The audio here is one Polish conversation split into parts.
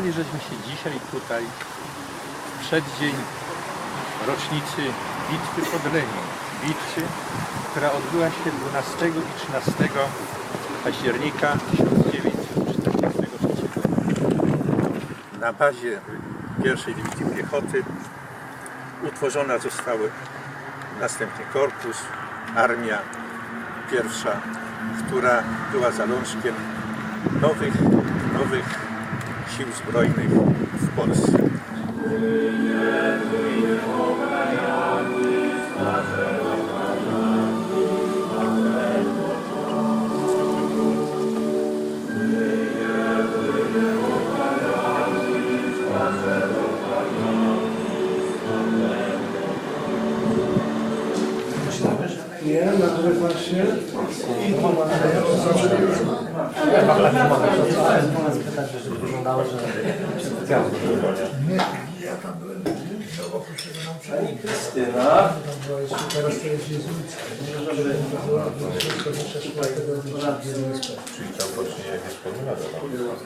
Zebrali żeśmy się dzisiaj tutaj w przeddzień rocznicy Bitwy pod Lenią. Bitwy, która odbyła się 12 i 13 października 1943 roku. Na bazie pierwszej Dywizji Piechoty utworzona została następnie korpus, armia pierwsza, która była zalążkiem nowych, nowych sił zbrojnych w Polsce. Nie, na które właśnie. I tu ma. Nie, ja tam byłem no, oprócz tego nauczania. Krystyna. Teraz to jest tego Czyli tam właśnie jest pomylone.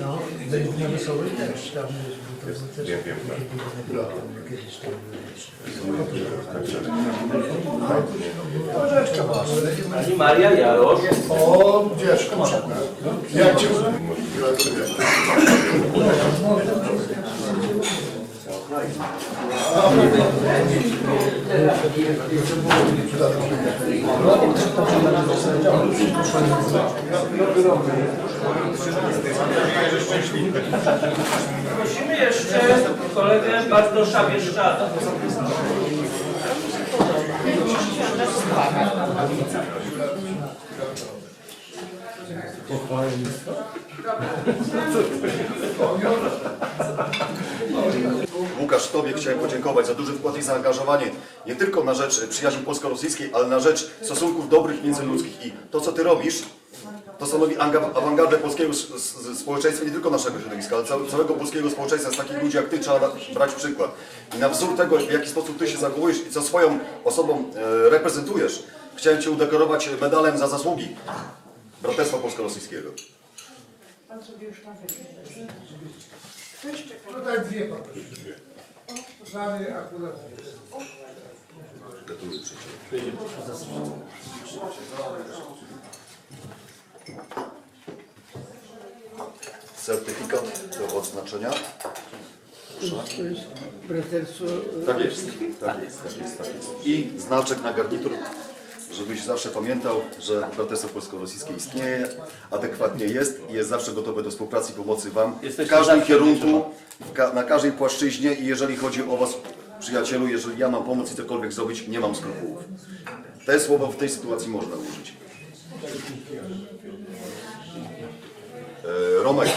No, i na wesoły też. Tam też. Wiem, wiem, tak. Kiedyś to Pani Maria Jarosz. O, masz. Jak cię Prosimy jeszcze kolegę Bartosza Bieszczada. Łukasz, Tobie chciałem podziękować za duży wkład i zaangażowanie nie tylko na rzecz przyjaźni polsko-rosyjskiej, ale na rzecz stosunków dobrych międzyludzkich. I to, co Ty robisz, to stanowi anga- awangardę polskiego społeczeństwa, nie tylko naszego środowiska, ale całe- całego polskiego społeczeństwa. Z takich ludzi jak Ty trzeba brać przykład. I na wzór tego, w jaki sposób Ty się zachowujesz i co swoją osobą e, reprezentujesz, chciałem Cię udekorować medalem za zasługi Braterstwa Polsko-Rosyjskiego. Tutaj dwie poproszę. Znamy akurat. Gratuluję. Certyfikat do odznaczenia. To jest braterstwo. Tak jest, tak jest, tak jest, tak jest. I znaczek na garnitur, żebyś zawsze pamiętał, że Braterstwo Polsko-Rosyjskie istnieje, adekwatnie jest i jest zawsze gotowe do współpracy i pomocy Wam w Jesteście każdym zawsze kierunku, w ka na każdej płaszczyźnie i jeżeli chodzi o Was, przyjacielu, jeżeli ja mam pomóc i cokolwiek zrobić, nie mam skrupułów. Te słowo w tej sytuacji można użyć. E, Romek,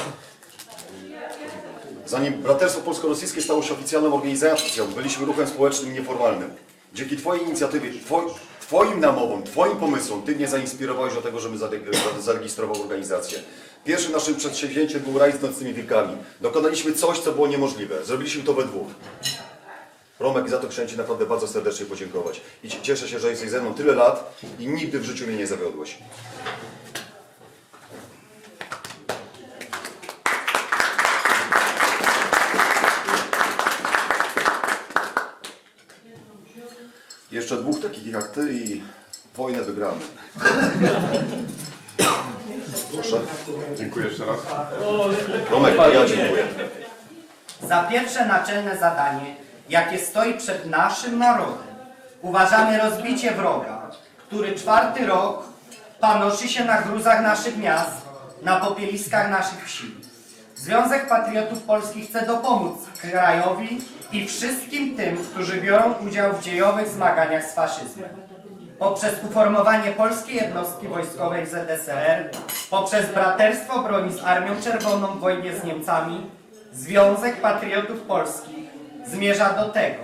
Zanim Braterstwo Polsko-Rosyjskie stało się oficjalną organizacją, byliśmy ruchem społecznym nieformalnym. Dzięki Twojej inicjatywie, twoj, Twoim namowom, Twoim pomysłom, Ty mnie zainspirowałeś do tego, żebym zare- zarejestrował organizację. Pierwszym naszym przedsięwzięciem był rajs z nocnymi wilkami. Dokonaliśmy coś, co było niemożliwe. Zrobiliśmy to we dwóch. Romek, za to chciałem Ci naprawdę bardzo serdecznie podziękować. I ci- cieszę się, że jesteś ze mną tyle lat i nigdy w życiu mnie nie zawiodłeś. Jeszcze dwóch takich jak Ty i wojnę wygramy. Proszę. Dziękuję jeszcze raz. Romek, ja dziękuję. Za pierwsze naczelne zadanie, jakie stoi przed naszym narodem, uważamy rozbicie wroga, który czwarty rok panoszy się na gruzach naszych miast, na popieliskach naszych wsi. Związek Patriotów Polskich chce dopomóc krajowi i wszystkim tym, którzy biorą udział w dziejowych zmaganiach z faszyzmem. Poprzez uformowanie polskiej jednostki wojskowej w ZSRR, poprzez braterstwo broni z Armią Czerwoną w wojnie z Niemcami, Związek Patriotów Polskich zmierza do tego,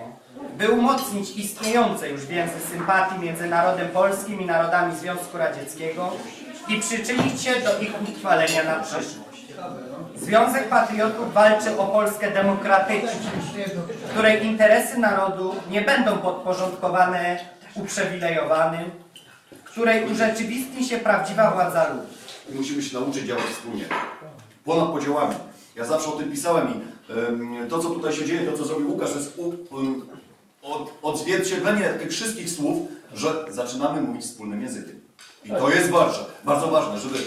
by umocnić istniejące już więzy sympatii między narodem polskim i narodami Związku Radzieckiego i przyczynić się do ich utrwalenia na przyszłość. Związek Patriotów walczy o Polskę demokratyczną, której interesy narodu nie będą podporządkowane uprzywilejowanym, której urzeczywistni się prawdziwa władza ludu. I musimy się nauczyć działać wspólnie. Ponad podziałami. Ja zawsze o tym pisałem i to, co tutaj się dzieje, to, co zrobił Łukasz, jest odzwierciedlenie tych wszystkich słów, że zaczynamy mówić wspólnym językiem. I to jest bardzo, bardzo ważne, żeby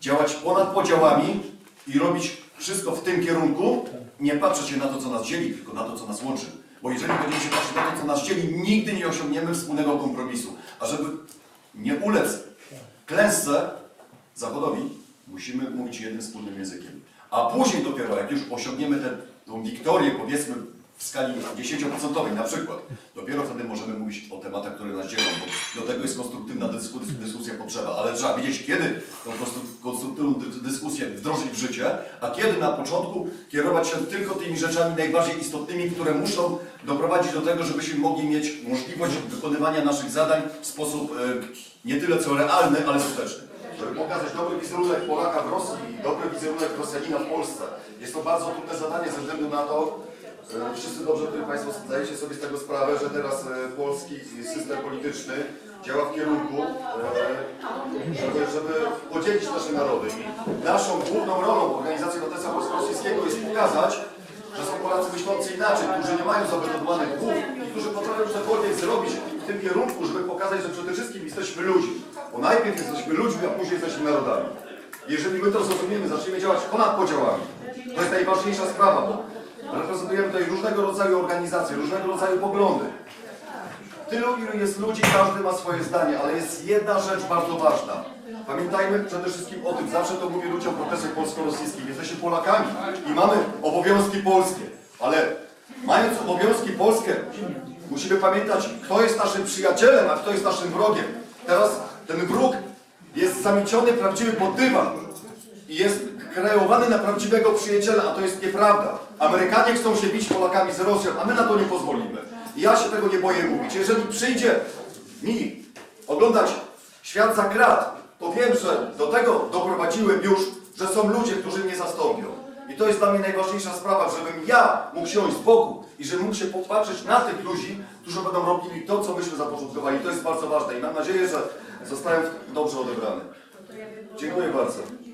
działać ponad podziałami i robić wszystko w tym kierunku, nie patrzeć się na to, co nas dzieli, tylko na to, co nas łączy. Bo jeżeli będziemy się patrzeć na to, co nas dzieli, nigdy nie osiągniemy wspólnego kompromisu. A żeby nie ulec klęsce Zachodowi, musimy mówić jednym wspólnym językiem. A później dopiero, jak już osiągniemy tę wiktorię, powiedzmy w skali 10% na przykład, dopiero wtedy możemy mówić o tematach, które nas dzielą, bo do tego jest konstruktywna dysku, dyskusja potrzeba, ale trzeba wiedzieć, kiedy tą konstru- konstruktywną dy- dyskusję wdrożyć w życie, a kiedy na początku kierować się tylko tymi rzeczami najbardziej istotnymi, które muszą doprowadzić do tego, żebyśmy mogli mieć możliwość wykonywania naszych zadań w sposób e, nie tyle co realny, ale skuteczny. Żeby pokazać dobry wizerunek Polaka w Rosji i dobry wizerunek Rosjanina w Polsce. Jest to bardzo trudne zadanie ze względu na to, wszyscy dobrze tutaj Państwo zdajecie sobie z tego sprawę, że teraz e, polski system polityczny działa w kierunku, e, żeby, żeby podzielić nasze narody. Naszą główną rolą Organizacji Noteca Polsko-Rosyjskiego jest pokazać, że są Polacy myślący inaczej, którzy nie mają zabetonowany głów i którzy potrafią cokolwiek zrobić w tym kierunku, żeby pokazać, że przede wszystkim jesteśmy ludźmi. Bo najpierw jesteśmy ludźmi, a później jesteśmy narodami. Jeżeli my to zrozumiemy, zaczniemy działać ponad podziałami, to jest najważniejsza sprawa, reprezentujemy tutaj różnego rodzaju organizacje, różnego rodzaju poglądy. Tylu, ilu jest ludzi, każdy ma swoje zdanie, ale jest jedna rzecz bardzo ważna. Pamiętajmy przede wszystkim o tym, zawsze to mówię ludziom w procesie polsko-rosyjskim. Jesteśmy Polakami i mamy obowiązki polskie, ale mając obowiązki polskie, musimy pamiętać, kto jest naszym przyjacielem, a kto jest naszym wrogiem. Teraz ten wróg jest zamieciony prawdziwy pod dywan i jest kreowany na prawdziwego przyjaciela, a to jest nieprawda. Amerykanie chcą się bić Polakami z Rosją, a my na to nie pozwolimy. I ja się tego nie boję mówić. Jeżeli przyjdzie mi oglądać świat za krat, to wiem, że do tego doprowadziłem już, że są ludzie, którzy mnie zastąpią. I to jest dla mnie najważniejsza sprawa, żebym ja mógł siąść z boku i żebym mógł się popatrzeć na tych ludzi, którzy będą robili to, co myśmy zapoczątkowali. To jest bardzo ważne i mam nadzieję, że zostałem dobrze odebrany. Dziękuję bardzo.